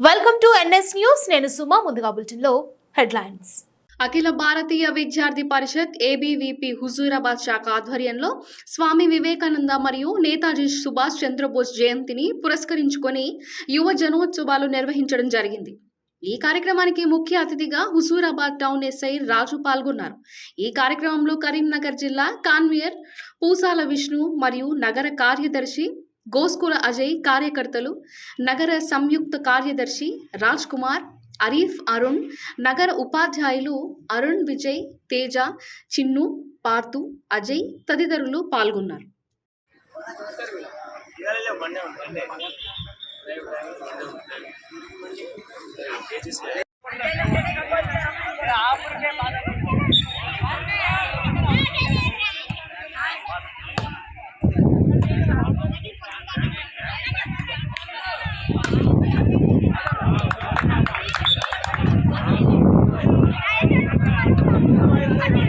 Welcome to NS news నేను సుమా ముందుగా బులెటిన్లో హెడ్లైన్స్. అఖిల భారతీయ విద్యార్థి పరిషత్ ఏబీవీపీ హుజూరాబాద్ శాఖ ఆధ్వర్యంలో స్వామి వివేకానంద మరియు నేతాజీ సుభాష్ చంద్రబోస్ జయంతిని పురస్కరించుకొని యువ జనోత్సవాలు నిర్వహించడం జరిగింది. ఈ కార్యక్రమానికి ముఖ్య అతిథిగా హుజూరాబాద్ టౌన్ ఎస్ఐ రాజు పాల్గొన్నారు. ఈ కార్యక్రమంలో కరీంనగర్ జిల్లా కాన్వియర్ పూసాల విష్ణు మరియు నగర కార్యదర్శి గోస్కుల అజయ్ కార్యకర్తలు నగర సంయుక్త కార్యదర్శి రాజ్ కుమార్ అరీఫ్ అరుణ్ నగర ఉపాధ్యాయులు అరుణ్ విజయ్ తేజ చిన్ను పార్తు అజయ్ తదితరులు పాల్గొన్నారు. Howdy!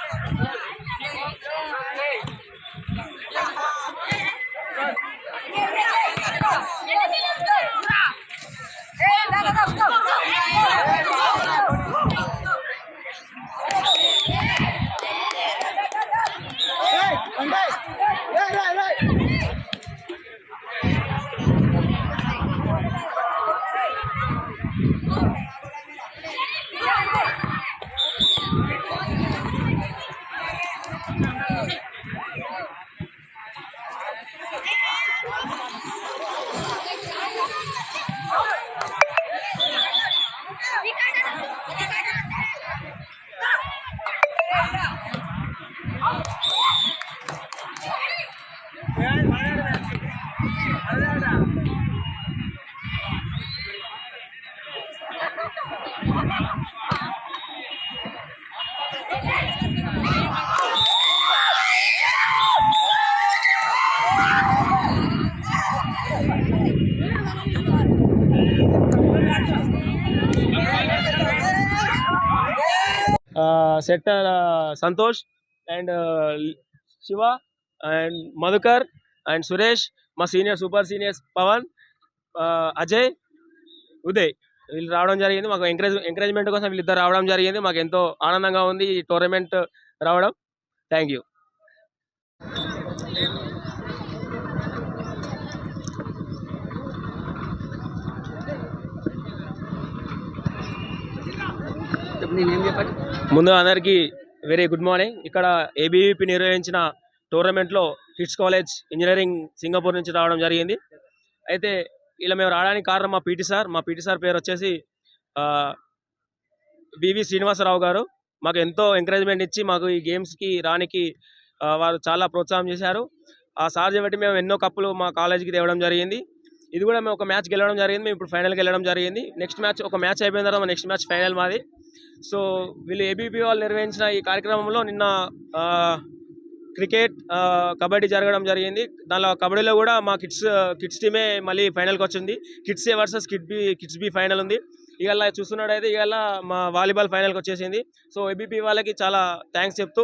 Right, right, right, right. Thank you. Sector Santosh and Siva and Madhukar and Suresh మా senior super seniors Pavan Ajay Uday. వీళ్ళు రావడం జరిగింది. మాకు ఎంకరేజ్ ఎంకరేజ్మెంట్ కోసం వీళ్ళిద్దరు రావడం జరిగింది. మాకు ఎంతో ఆనందంగా ఉంది ఈ టోర్నమెంట్ రావడం. థ్యాంక్ యూ ముందు అందరికీ వెరీ గుడ్ మార్నింగ్ ఇక్కడ ఏబీవీపీ నిర్వహించిన టోర్నమెంట్లో కిడ్స్ కాలేజ్ ఇంజనీరింగ్ సింగపూర్ నుంచి రావడం జరిగింది. అయితే ఇలా మేము రావడానికి కారణం మా పీటీ సార్. మా పీటీ సార్ పేరు వచ్చేసి బివి శ్రీనివాసరావు గారు. మాకు ఎంతో ఎంకరేజ్మెంట్ ఇచ్చి మాకు ఈ గేమ్స్కి రానికి వారు చాలా ప్రోత్సాహం చేశారు. ఆ సార్ చేపట్టి మేము ఎన్నో కప్పులు మా కాలేజీకి తేవడం జరిగింది. ఇది కూడా మేము ఒక మ్యాచ్ గెలవడం జరిగింది. మేము ఇప్పుడు ఫైనల్కి వెళ్ళడం జరిగింది. నెక్స్ట్ మ్యాచ్ ఒక మ్యాచ్ అయిపోయిన తర్వాత నెక్స్ట్ మ్యాచ్ ఫైనల్ మాది. సో వీళ్ళు ఏబీపీ వాళ్ళు నిర్వహించిన ఈ కార్యక్రమంలో నిన్న క్రికెట్ కబడ్డీ జరగడం జరిగింది. దానిలో కబడ్డీలో కూడా మా కిడ్స్ కిడ్స్ టీమే మళ్ళీ ఫైనల్కి వచ్చింది. Kids A versus kid B kids B final ఉంది. ఇవాళ చూస్తున్నాడైతే ఇవాళ మా వాలీబాల్ ఫైనల్కి వచ్చేసింది. సో ఏబీపీ వాళ్ళకి చాలా థ్యాంక్స్ చెప్తూ